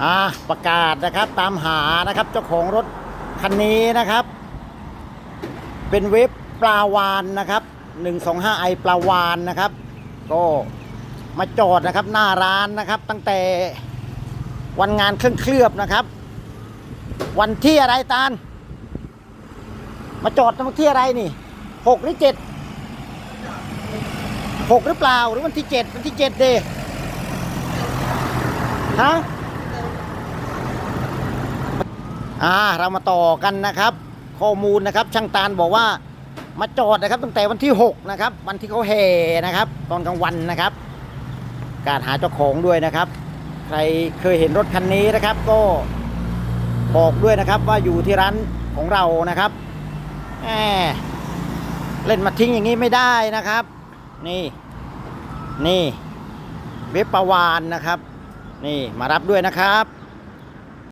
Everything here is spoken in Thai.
อ่าประกาศนะครับตามหานะครับเจ้าของรถคันนี้นะครับ เป็นเว็บปลาวานนะครับ125ไอปลาวานนะครับ ก็มาจอดนะครับหน้าร้านนะครับ ตั้งแต่วันงานเครื่องเคลือบนะครับ วันที่อะไรตาลมาจอดวันที่อะไรนี่หกหรือเจ็ดหกหรือเปล่าหรือวันที่เจ็ดวันที่เจ็ดเดฮะ อ่าเรามาต่อกันนะครับ ข้อมูลนะครับ ช่างตาลบอกว่ามาจอดนะครับ ตั้งแต่วันที่ 6 นะครับ วันที่เขาแห่นะครับ ตอนกลางวันนะครับ การหาเจ้าของด้วยนะครับ ใครเคยเห็นรถคันนี้นะครับ ก็บอกด้วยนะครับว่าอยู่ที่ร้านของเรานะครับแหมเล่นมาทิ้งอย่างนี้ไม่ได้นะครับ นี่ นี่เว็บประวานนะครับ นี่มารับด้วยนะครับ